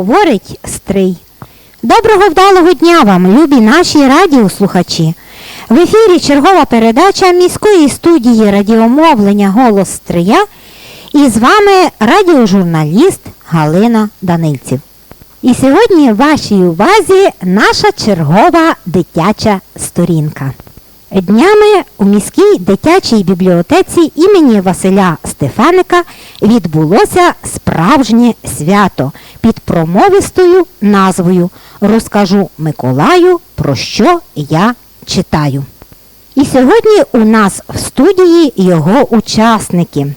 говорить Стрий. Доброго вдалого дня вам, любі наші радіослухачі. В ефірі чергова передача міської студії радіомовлення Голос Стрия і з вами радіожурналіст Галина Данильців. І сьогодні в вашій увазі наша чергова дитяча сторінка. Днями у міській дитячій бібліотеці імені Василя Стефаника відбулося справжнє свято під промовистою назвою Розкажу Миколаю, про що я читаю. І сьогодні у нас в студії його учасники.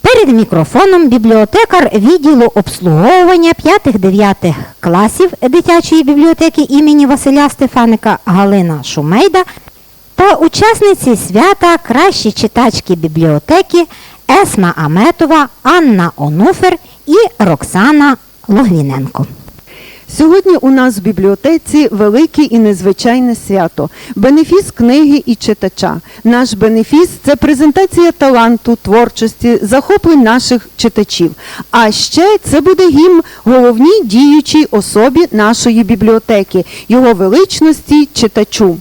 Перед мікрофоном бібліотекар відділу обслуговування 5-9 класів дитячої бібліотеки імені Василя Стефаника Галина Шумейда та учасниці свята кращі читачки бібліотеки Есма Аметова, Анна Онуфер і Роксана Логвіненко. Сьогодні у нас в бібліотеці велике і незвичайне свято бенефіс книги і читача. Наш бенефіс це презентація таланту, творчості, захоплень наших читачів. А ще це буде гімн головній діючій особі нашої бібліотеки, його величності читачу.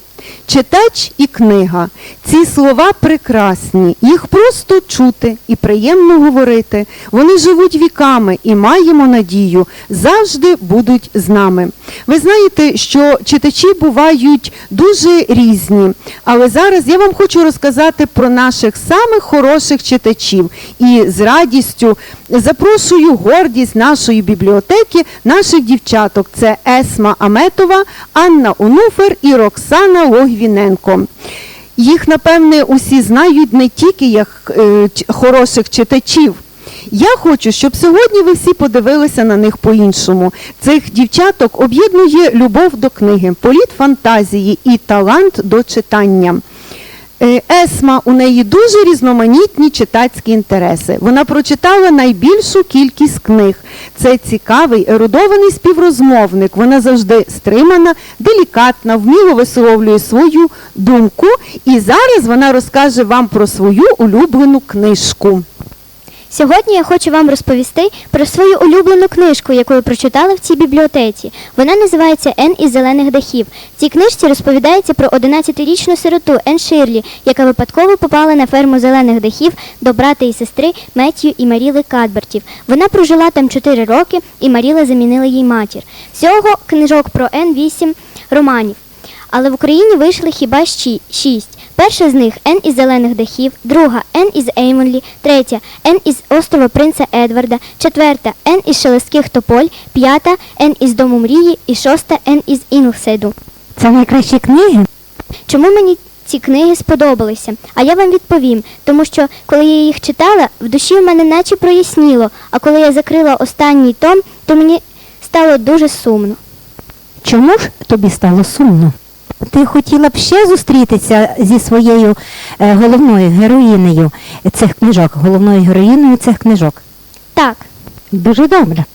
Читач і книга. Ці слова прекрасні, їх просто чути і приємно говорити. Вони живуть віками і маємо надію, завжди будуть з нами. Ви знаєте, що читачі бувають дуже різні, але зараз я вам хочу розказати про наших самих хороших читачів і з радістю запрошую гордість нашої бібліотеки, наших дівчаток. Це Есма Аметова, Анна Онуфер і Роксана Логвіненко. Їх, напевне, усі знають не тільки як е, хороших читачів. Я хочу, щоб сьогодні ви всі подивилися на них по-іншому. Цих дівчаток об'єднує любов до книги, політ фантазії і талант до читання. Е, Есма у неї дуже різноманітні читацькі інтереси. Вона прочитала найбільшу кількість книг. Це цікавий, ерудований співрозмовник. Вона завжди стримана, делікатна, вміло висловлює свою думку. І зараз вона розкаже вам про свою улюблену книжку. Сьогодні я хочу вам розповісти про свою улюблену книжку, яку я прочитала в цій бібліотеці. Вона називається Ен із зелених дахів. В цій книжці розповідається про 11-річну сироту Ен Ширлі, яка випадково попала на ферму зелених дахів до брата і сестри Меттью і Маріли Кадбертів. Вона прожила там 4 роки, і Маріла замінила їй матір. Всього книжок про Ен 8 романів. Але в Україні вийшли хіба шість. Перша з них Ен із зелених дахів, друга Ен із Еймонлі, третя Ен із острова принца Едварда, четверта Ен із шелестких тополь, п'ята Ен із дому мрії і шоста Ен із Інглседу. Це найкращі книги. Чому мені ці книги сподобалися? А я вам відповім, тому що коли я їх читала, в душі в мене наче проясніло, а коли я закрила останній том, то мені стало дуже сумно. Чому ж тобі стало сумно? Ти хотіла б ще зустрітися зі своєю е, головною героїнею цих книжок, головною героїною цих книжок. Так. Дуже добре.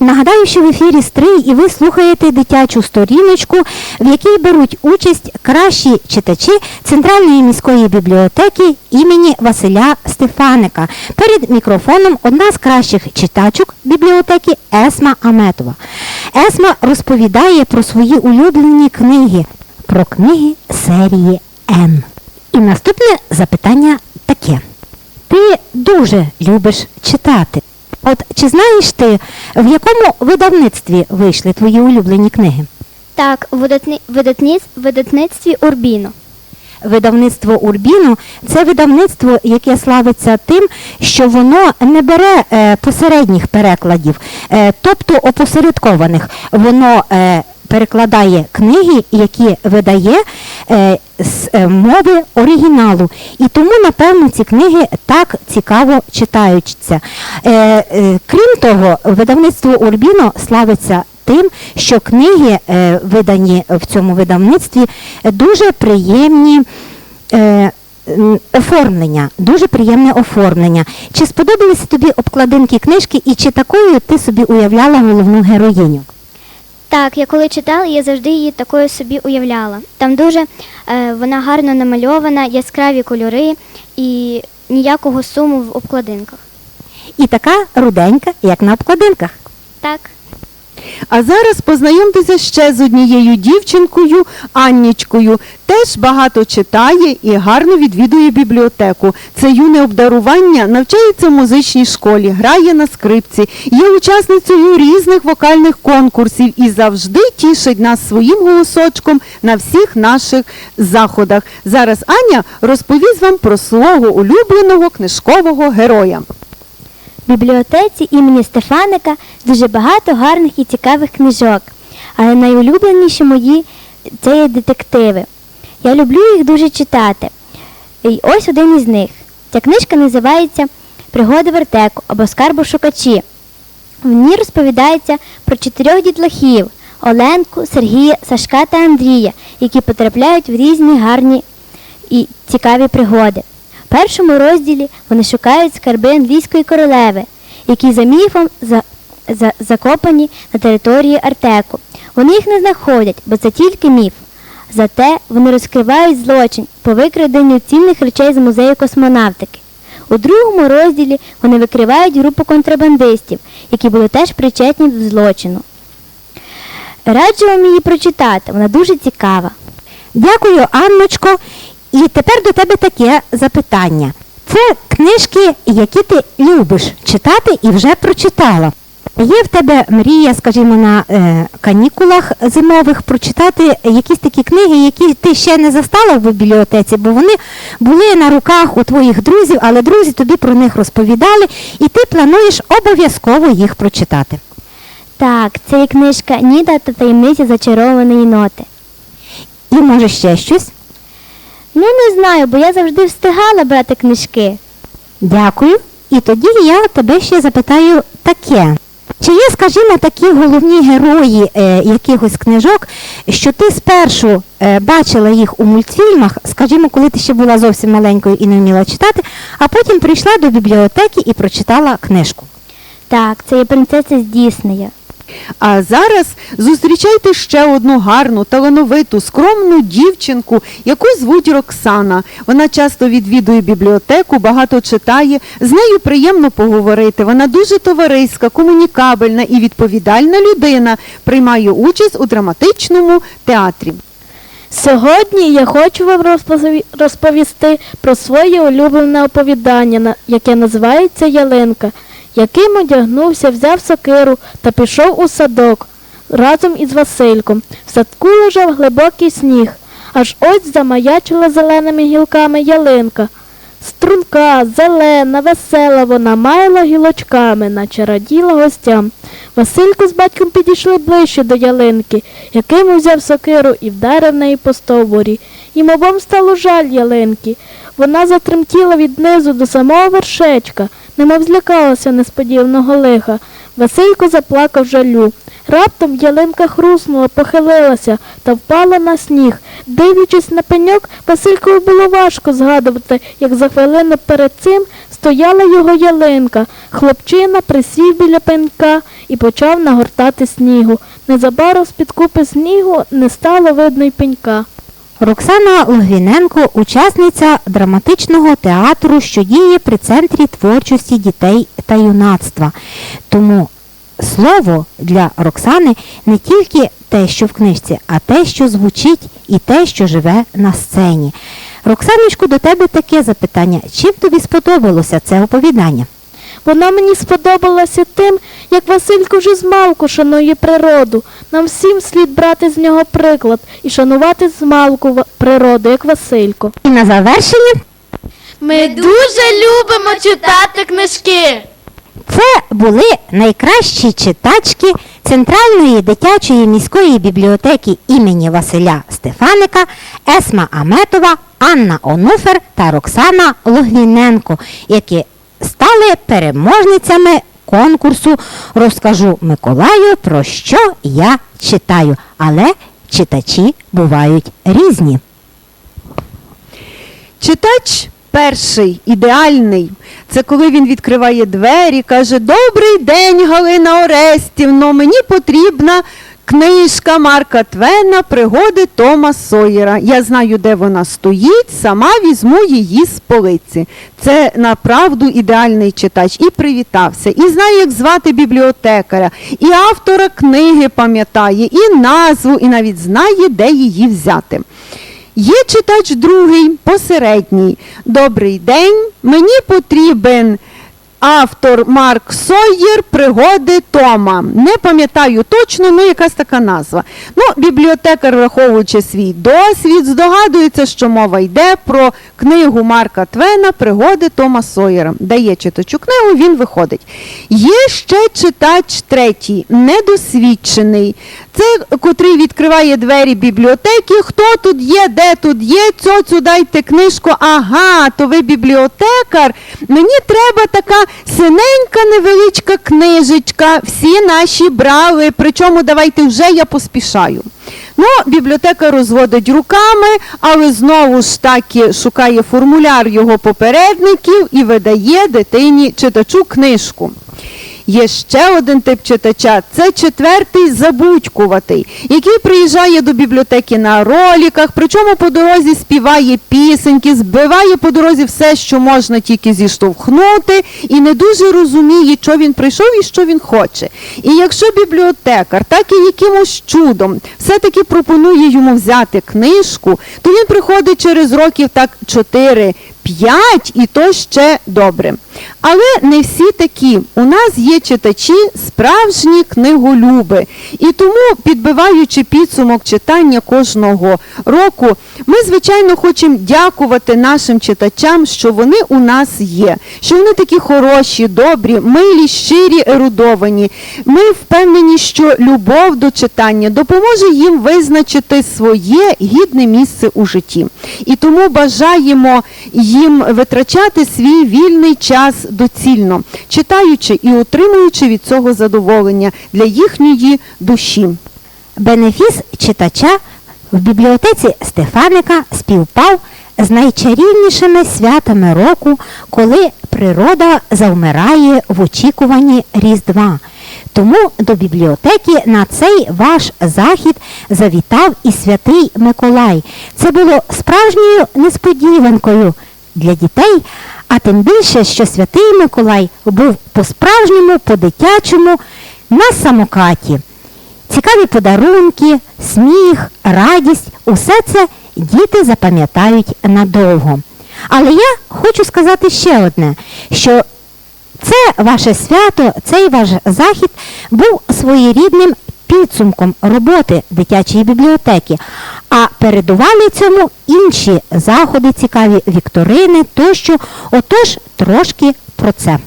Нагадаю, що в ефірі Стрий і ви слухаєте дитячу сторіночку, в якій беруть участь кращі читачі Центральної міської бібліотеки імені Василя Стефаника. Перед мікрофоном одна з кращих читачок бібліотеки Есма Аметова. Есма розповідає про свої улюблені книги, про книги серії Н. І наступне запитання таке. Ти дуже любиш читати. От чи знаєш ти, в якому видавництві вийшли твої улюблені книги? Так, в видатни- видатниць- видатництві Урбіно. Видавництво Урбіну це видавництво, яке славиться тим, що воно не бере е, посередніх перекладів, е, тобто опосередкованих. Воно е, перекладає книги, які видає е, з е, мови оригіналу. І тому, напевно, ці книги так цікаво читаються. Е, е, крім того, видавництво Урбіно славиться тим, що книги, е, видані в цьому видавництві, дуже приємні. е, Оформлення, дуже приємне оформлення. Чи сподобалися тобі обкладинки книжки і чи такою ти собі уявляла головну героїню? Так, я коли читала, я завжди її такою собі уявляла. Там дуже е, вона гарно намальована, яскраві кольори і ніякого суму в обкладинках. І така руденька, як на обкладинках. Так. А зараз познайомтеся ще з однією дівчинкою Аннічкою. Теж багато читає і гарно відвідує бібліотеку. Це юне обдарування, навчається в музичній школі, грає на скрипці, є учасницею різних вокальних конкурсів і завжди тішить нас своїм голосочком на всіх наших заходах. Зараз Аня розповість вам про свого улюбленого книжкового героя. В бібліотеці імені Стефаника дуже багато гарних і цікавих книжок, але найулюбленіші мої це є детективи. Я люблю їх дуже читати. І ось один із них. Ця книжка називається Пригоди вертеку або скарбу шукачі. В ній розповідається про чотирьох дітлахів Оленку, Сергія, Сашка та Андрія, які потрапляють в різні гарні і цікаві пригоди. В першому розділі вони шукають скарби англійської королеви, які за міфом за, за, закопані на території Артеку. Вони їх не знаходять, бо це тільки міф. Зате вони розкривають злочин по викраденню цінних речей з музею космонавтики. У другому розділі вони викривають групу контрабандистів, які були теж причетні до злочину. Раджу вам її прочитати, вона дуже цікава. Дякую, Анночко. І тепер до тебе таке запитання. Це книжки, які ти любиш читати і вже прочитала. Є в тебе мрія, скажімо, на е, канікулах зимових прочитати якісь такі книги, які ти ще не застала в бібліотеці, бо вони були на руках у твоїх друзів, але друзі тобі про них розповідали, і ти плануєш обов'язково їх прочитати. Так, це є книжка Ніда та таємниці зачарованої ноти. І може ще щось? Ну, не знаю, бо я завжди встигала брати книжки. Дякую. І тоді я тебе ще запитаю таке. Чи є, скажімо, такі головні герої е, якихось книжок, що ти спершу е, бачила їх у мультфільмах, скажімо, коли ти ще була зовсім маленькою і не вміла читати, а потім прийшла до бібліотеки і прочитала книжку? Так, це є принцеса з Діснея. А зараз зустрічайте ще одну гарну, талановиту, скромну дівчинку, яку звуть Роксана. Вона часто відвідує бібліотеку, багато читає. З нею приємно поговорити. Вона дуже товариська, комунікабельна і відповідальна людина. Приймає участь у драматичному театрі. Сьогодні я хочу вам розповісти про своє улюблене оповідання, яке називається Ялинка, яким одягнувся, взяв сокиру та пішов у садок разом із Васильком. В садку лежав глибокий сніг, аж ось замаячила зеленими гілками ялинка. Струнка, зелена, весела вона майла гілочками, наче раділа гостям. Василько з батьком підійшли ближче до ялинки, яким узяв сокиру і вдарив неї по стовбурі. Їм обом стало жаль ялинки. Вона затремтіла від низу до самого вершечка, немов злякалася несподіваного лиха. Василько заплакав жалю. Раптом ялинка хруснула, похилилася та впала на сніг. Дивлячись на пеньок, Василькові було важко згадувати, як за хвилину перед цим стояла його ялинка. Хлопчина присів біля пенька і почав нагортати снігу. Незабаром з-під купи снігу не стало видно й пенька. Роксана Логвіненко, учасниця драматичного театру, що діє при центрі творчості дітей та юнацтва. Тому слово для Роксани не тільки те, що в книжці, а те, що звучить, і те, що живе на сцені. Роксаночку, до тебе таке запитання: чим тобі сподобалося це оповідання? Вона мені сподобалася тим, як Василько вже змалку шанує природу. Нам всім слід брати з нього приклад і шанувати змалку природу, як Василько. І на завершення Ми дуже любимо читати книжки. Це були найкращі читачки Центральної дитячої міської бібліотеки імені Василя Стефаника, Есма Аметова, Анна Онуфер та Роксана Логвіненко, які стали переможницями конкурсу Розкажу Миколаю, про що я читаю. Але читачі бувають різні. Читач перший, ідеальний. Це коли він відкриває двері, каже: Добрий день, Галина Орестівно, мені потрібна Книжка Марка Твена Пригоди Тома Сойера. Я знаю, де вона стоїть, сама візьму її з полиці. Це направду ідеальний читач. І привітався, і знає, як звати бібліотекаря, і автора книги пам'ятає, і назву, і навіть знає, де її взяти. Є читач другий, посередній. Добрий день. Мені потрібен автор Марк Сойєр Пригоди Тома. Не пам'ятаю точно, ну якась така назва. Ну, бібліотекар, враховуючи свій досвід, здогадується, що мова йде про книгу Марка Твена Пригоди Тома Сойєра. Дає читачу книгу, він виходить. Є ще читач третій, недосвідчений. Це котрий відкриває двері бібліотеки. Хто тут є, де тут є? Цьоцю дайте книжку. Ага, то ви бібліотекар. Мені треба така синенька невеличка книжечка. Всі наші брали. Причому давайте вже я поспішаю. Ну, бібліотека розводить руками, але знову ж таки шукає формуляр його попередників і видає дитині читачу книжку. Є ще один тип читача це четвертий забудькуватий, який приїжджає до бібліотеки на роліках, причому по дорозі співає пісеньки, збиває по дорозі все, що можна тільки зіштовхнути, і не дуже розуміє, що він прийшов і що він хоче. І якщо бібліотекар так і якимось чудом все-таки пропонує йому взяти книжку, то він приходить через років так 4 5 і то ще добре. Але не всі такі. У нас є читачі справжні книголюби. І тому, підбиваючи підсумок читання кожного року, ми, звичайно, хочемо дякувати нашим читачам, що вони у нас є, що вони такі хороші, добрі, милі, щирі, ерудовані. Ми впевнені, що любов до читання допоможе їм визначити своє гідне місце у житті. І тому бажаємо їм витрачати свій вільний час доцільно, читаючи і отримуючи від цього задоволення для їхньої душі. Бенефіс читача в бібліотеці Стефаника співпав з найчарівнішими святами року, коли природа завмирає в очікуванні Різдва. Тому до бібліотеки на цей ваш захід завітав і святий Миколай. Це було справжньою несподіванкою для дітей, а тим більше, що святий Миколай був по-справжньому, по-дитячому на самокаті. Цікаві подарунки, сміх, радість усе це діти запам'ятають надовго. Але я хочу сказати ще одне, що це ваше свято, цей ваш захід був своєрідним підсумком роботи дитячої бібліотеки, передували цьому інші заходи, цікаві вікторини тощо. Отож, трошки про це.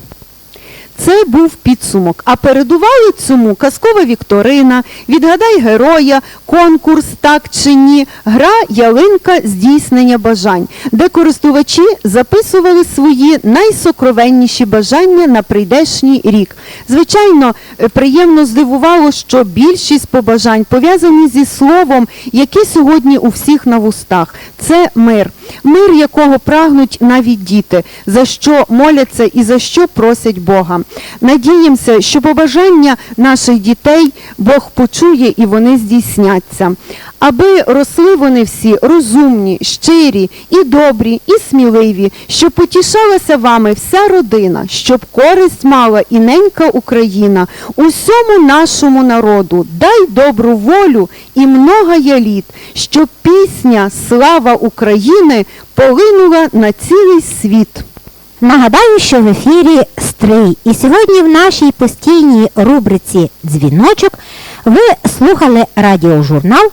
Це був підсумок. А передували цьому казкова вікторина, відгадай героя, конкурс так чи ні, гра ялинка здійснення бажань, де користувачі записували свої найсокровенніші бажання на прийдешній рік. Звичайно, е, приємно здивувало, що більшість побажань пов'язані зі словом, яке сьогодні у всіх на вустах. Це мир. Мир, якого прагнуть навіть діти, за що моляться і за що просять Бога. Надіємося, що побажання наших дітей Бог почує і вони здійсняться. Аби росли вони всі розумні, щирі і добрі, і сміливі, щоб потішалася вами вся родина, щоб користь мала і ненька Україна, усьому нашому народу, дай добру волю і много є літ, щоб пісня Слава України полинула на цілий світ. Нагадаю, що в ефірі Стрий. І сьогодні в нашій постійній рубриці Дзвіночок ви слухали радіожурнал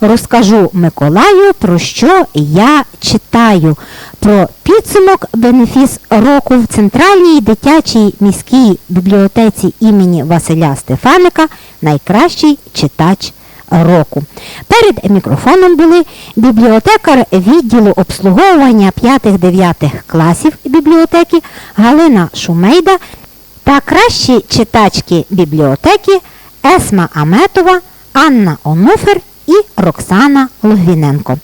Розкажу Миколаю, про що я читаю. Про підсумок бенефіс року в Центральній дитячій міській бібліотеці імені Василя Стефаника найкращий читач року. Перед мікрофоном були бібліотекар відділу обслуговування 5-9 класів бібліотеки Галина Шумейда та кращі читачки бібліотеки Есма Аметова, Анна Онуфер і Роксана Логвіненко.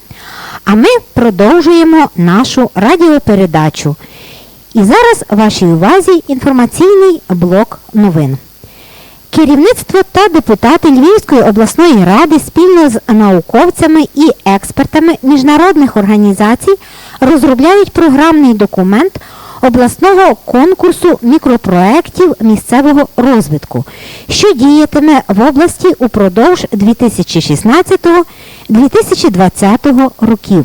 А ми продовжуємо нашу радіопередачу. І зараз вашій увазі інформаційний блок новин. Керівництво та депутати Львівської обласної ради спільно з науковцями і експертами міжнародних організацій розробляють програмний документ обласного конкурсу мікропроєктів місцевого розвитку, що діятиме в області упродовж 2016-2020 років.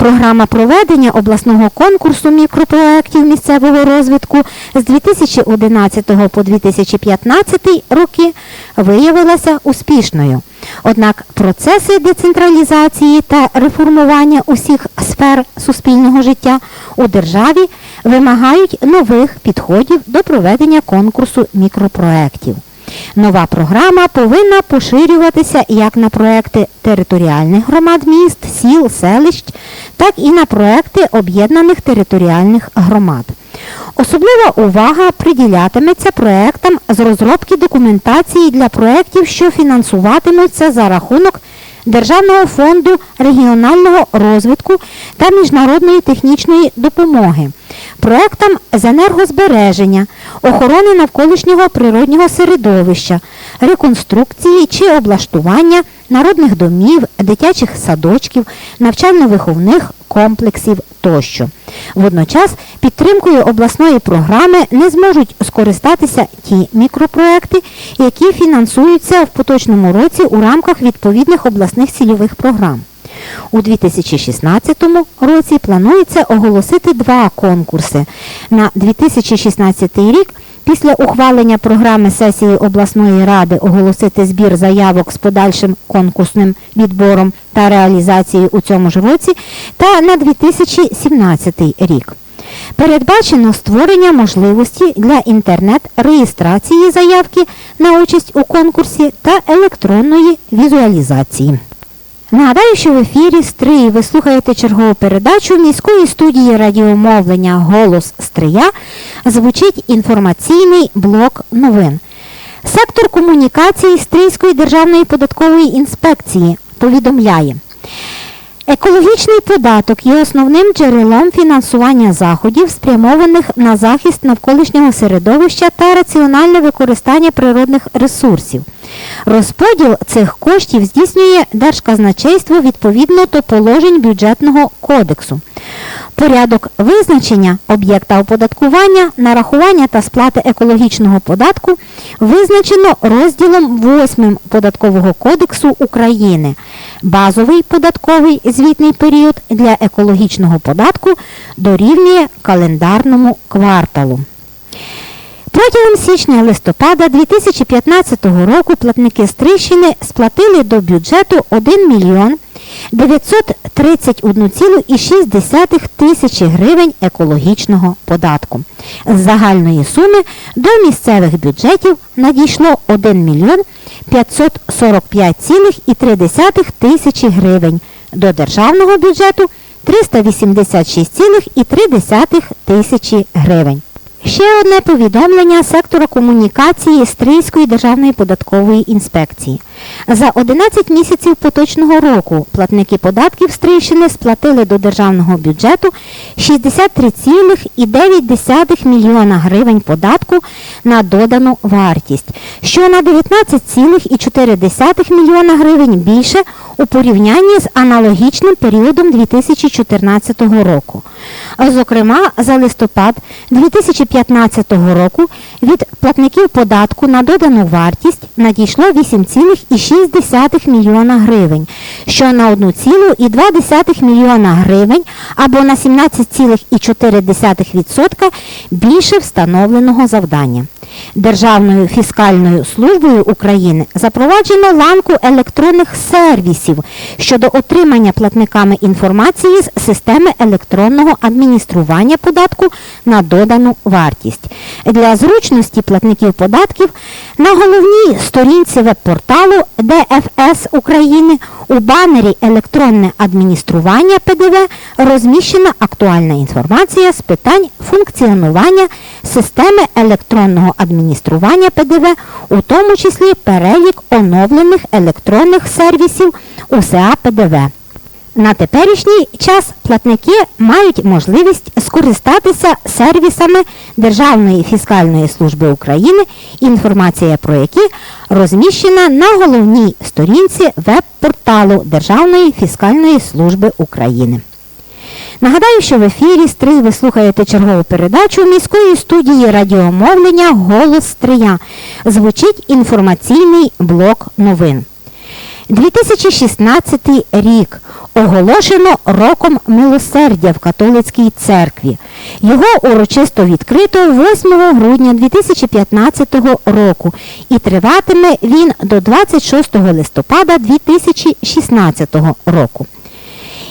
Програма проведення обласного конкурсу мікропроєктів місцевого розвитку з 2011 по 2015 роки виявилася успішною. Однак процеси децентралізації та реформування усіх сфер суспільного життя у державі вимагають нових підходів до проведення конкурсу мікропроєктів. Нова програма повинна поширюватися як на проекти територіальних громад міст, сіл, селищ, так і на проекти об'єднаних територіальних громад. Особлива увага приділятиметься проектам з розробки документації для проєктів, що фінансуватимуться за рахунок Державного фонду регіонального розвитку та міжнародної технічної допомоги, проектам з енергозбереження, охорони навколишнього природнього середовища, реконструкції чи облаштування народних домів, дитячих садочків, навчально-виховних комплексів тощо. Водночас підтримкою обласної програми не зможуть скористатися ті мікропроекти, які фінансуються в поточному році у рамках відповідних обласних цільових програм. У 2016 році планується оголосити два конкурси. На 2016 рік після ухвалення програми сесії обласної ради оголосити збір заявок з подальшим конкурсним відбором та реалізацією у цьому ж році та на 2017 рік. Передбачено створення можливості для інтернет-реєстрації заявки на участь у конкурсі та електронної візуалізації. Нагадаю, що в ефірі Стрий ви слухаєте чергову передачу міської студії радіомовлення Голос Стрия. Звучить інформаційний блок новин. Сектор комунікації Стрийської державної податкової інспекції повідомляє. Екологічний податок є основним джерелом фінансування заходів, спрямованих на захист навколишнього середовища та раціональне використання природних ресурсів. Розподіл цих коштів здійснює Держказначейство відповідно до положень бюджетного кодексу. Порядок визначення об'єкта оподаткування, нарахування та сплати екологічного податку визначено розділом 8 Податкового кодексу України. Базовий податковий звітний період для екологічного податку дорівнює календарному кварталу. Протягом січня-листопада 2015 року платники Стрищини сплатили до бюджету 1 мільйон 931,6 тисячі гривень екологічного податку. З загальної суми до місцевих бюджетів надійшло 1 мільйон 545,3 тисячі гривень, до державного бюджету 386,3 тисячі гривень. Ще одне повідомлення сектора комунікації Стрийської державної податкової інспекції. За 11 місяців поточного року платники податків Стрийщини сплатили до державного бюджету 63,9 мільйона гривень податку на додану вартість, що на 19,4 мільйона гривень більше у порівнянні з аналогічним періодом 2014 року. Зокрема, за листопад 2015 року від платників податку на додану вартість надійшло 8,6 мільйона гривень, що на 1,2 мільйона гривень або на 17,4% більше встановленого завдання. Державною фіскальною службою України запроваджено ланку електронних сервісів щодо отримання платниками інформації з системи електронного адміністрування податку на додану вартість. Для зручності платників податків на головній сторінці веб-порталу ДФС України у банері Електронне адміністрування ПДВ розміщена актуальна інформація з питань функціонування системи електронного адміністрування ПДВ, у тому числі перелік оновлених електронних сервісів УСА ПДВ. На теперішній час платники мають можливість скористатися сервісами Державної фіскальної служби України, інформація про які розміщена на головній сторінці веб-порталу Державної фіскальної служби України. Нагадаю, що в ефірі Стрий ви слухаєте чергову передачу міської студії радіомовлення Голос Стрия. Звучить інформаційний блок новин. 2016 рік оголошено роком милосердя в католицькій церкві. Його урочисто відкрито 8 грудня 2015 року і триватиме він до 26 листопада 2016 року.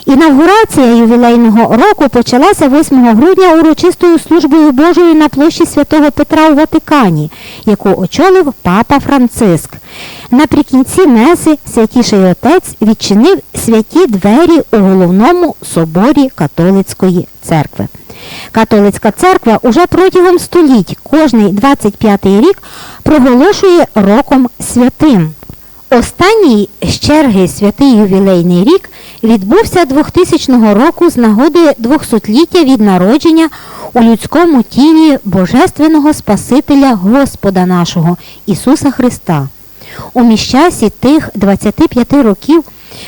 Інавгурація ювілейного року почалася 8 грудня урочистою службою Божою на площі святого Петра у Ватикані, яку очолив папа Франциск. Наприкінці Меси святіший отець відчинив святі двері у головному соборі католицької церкви. Католицька церква уже протягом століть кожний 25-й рік проголошує роком святим. Останній з черги святий ювілейний рік відбувся 2000 року з нагоди 200-ліття від народження у людському тілі Божественного Спасителя Господа нашого Ісуса Христа. У міщасі тих 25 років,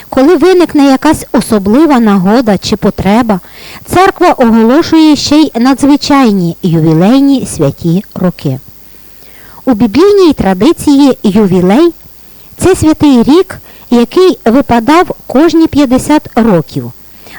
коли виникне якась особлива нагода чи потреба, церква оголошує ще й надзвичайні ювілейні святі роки. У біблійній традиції ювілей це святий рік, який випадав кожні 50 років,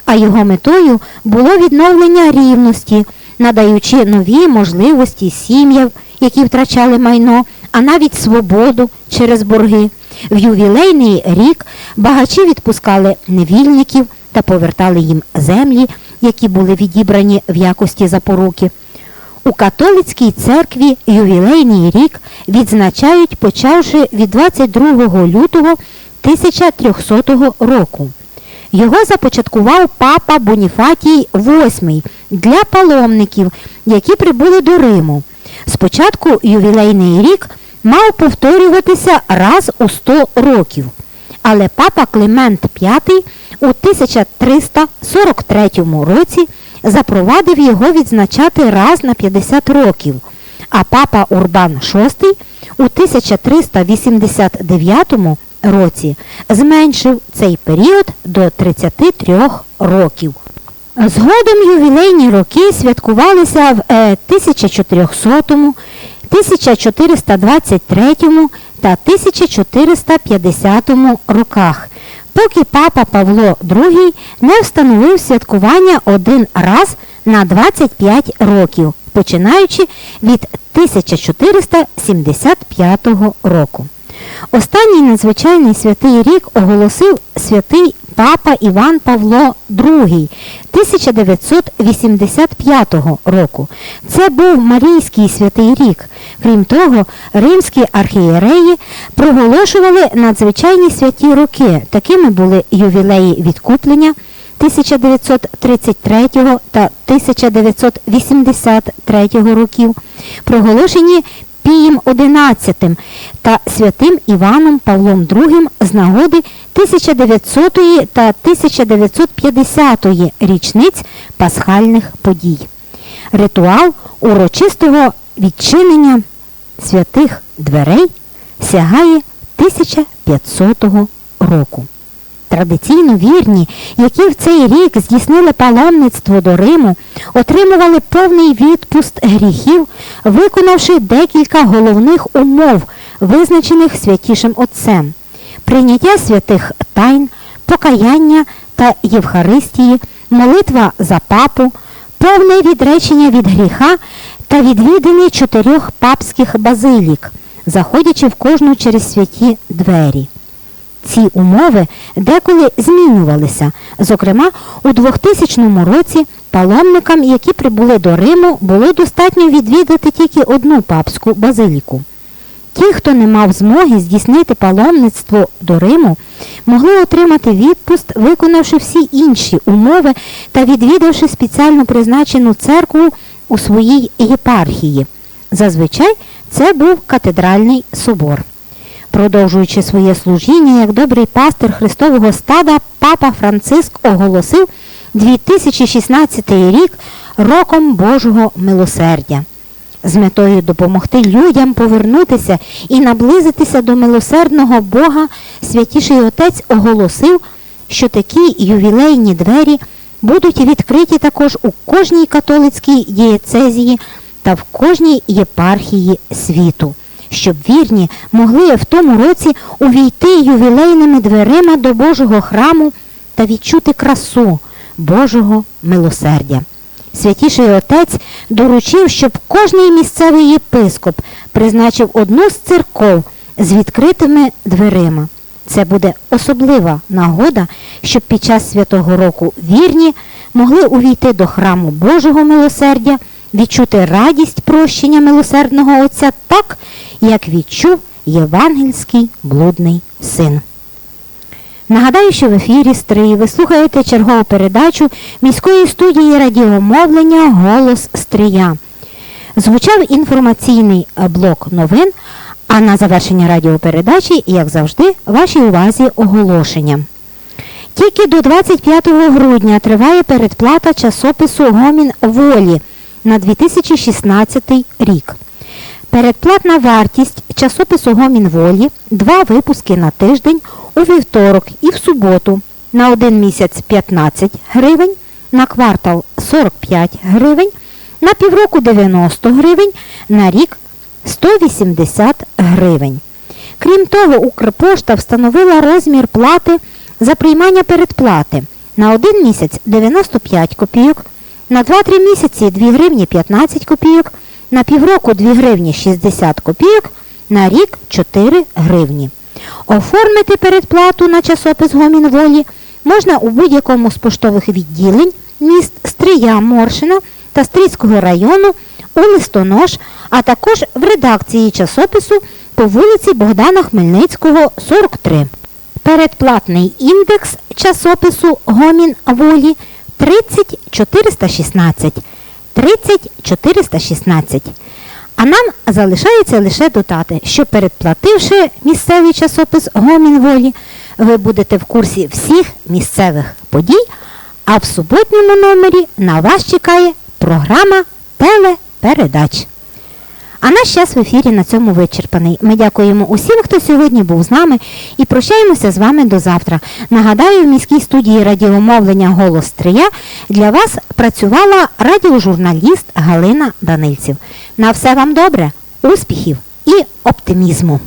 а його метою було відновлення рівності, надаючи нові можливості сім'ям, які втрачали майно, а навіть свободу через борги. В ювілейний рік багачі відпускали невільників та повертали їм землі, які були відібрані в якості запоруки. У католицькій церкві ювілейний рік відзначають почавши від 22 лютого 1300 року. Його започаткував папа Боніфатій VIII для паломників, які прибули до Риму. Спочатку ювілейний рік мав повторюватися раз у 100 років. Але папа Климент V у 1343 році запровадив його відзначати раз на 50 років, а папа Урбан VI у 1389 році зменшив цей період до 33 років. Згодом ювілейні роки святкувалися в е, 1400, 1423 та 1450 роках, поки папа Павло II не встановив святкування один раз на 25 років, починаючи від 1475 року. Останній надзвичайний святий рік оголосив святий папа Іван Павло II 1985 року. Це був Марійський святий рік. Крім того, римські архієреї проголошували надзвичайні святі роки. Такими були ювілеї відкуплення 1933 та 1983 років, проголошені Пієм XI та святим Іваном Павлом II з нагоди 1900 та 1950 річниць пасхальних подій. Ритуал урочистого відчинення святих дверей сягає 1500 року. Традиційно вірні, які в цей рік здійснили паломництво до Риму, отримували повний відпуст гріхів, виконавши декілька головних умов, визначених святішим Отцем: прийняття святих тайн, покаяння та Євхаристії, молитва за папу, повне відречення від гріха та відвідини чотирьох папських базилік, заходячи в кожну через святі двері. Ці умови деколи змінювалися. Зокрема, у 2000 році паломникам, які прибули до Риму, було достатньо відвідати тільки одну папську базиліку. Ті, хто не мав змоги здійснити паломництво до Риму, могли отримати відпуст, виконавши всі інші умови та відвідавши спеціально призначену церкву у своїй єпархії. Зазвичай це був катедральний собор. Продовжуючи своє служіння як добрий пастир Христового стада, папа Франциск оголосив 2016 рік роком Божого милосердя. З метою допомогти людям повернутися і наблизитися до милосердного Бога, святіший Отець оголосив, що такі ювілейні двері будуть відкриті також у кожній католицькій дієцезії та в кожній єпархії світу, щоб вірні могли в тому році увійти ювілейними дверима до Божого храму та відчути красу Божого милосердя. Святіший отець доручив, щоб кожний місцевий єпископ призначив одну з церков з відкритими дверима. Це буде особлива нагода, щоб під час святого року вірні могли увійти до храму Божого милосердя, відчути радість прощення милосердного Отця так, як відчув євангельський блудний син. Нагадаю, що в ефірі Стрий ви слухаєте чергову передачу міської студії радіомовлення Голос Стрия. Звучав інформаційний блок новин, а на завершення радіопередачі, як завжди, вашій увазі оголошення. Тільки до 25 грудня триває передплата часопису Гомін волі на 2016 рік. Передплатна вартість часопису Гомін волі два випуски на тиждень у вівторок і в суботу на один місяць 15 гривень, на квартал 45 гривень, на півроку 90 гривень, на рік 180 гривень. Крім того, Укрпошта встановила розмір плати за приймання передплати на один місяць 95 копійок, на 2-3 місяці 2 гривні 15 копійок, на півроку 2 гривні 60 копійок, на рік 4 гривні. Оформити передплату на часопис Гомін волі можна у будь-якому з поштових відділень міст Стрия Моршина та Стрийського району у листонож, а також в редакції часопису по вулиці Богдана Хмельницького, 43. Передплатний індекс часопису Гомін волі 30416. 30416. А нам залишається лише додати, що передплативши місцевий часопис Гомін волі, ви будете в курсі всіх місцевих подій, а в суботньому номері на вас чекає програма телепередач. А наш час в ефірі на цьому вичерпаний. Ми дякуємо усім, хто сьогодні був з нами, і прощаємося з вами до завтра. Нагадаю, в міській студії радіомовлення Голос Трия для вас працювала радіожурналіст Галина Данильців. На все вам добре, успіхів і оптимізму!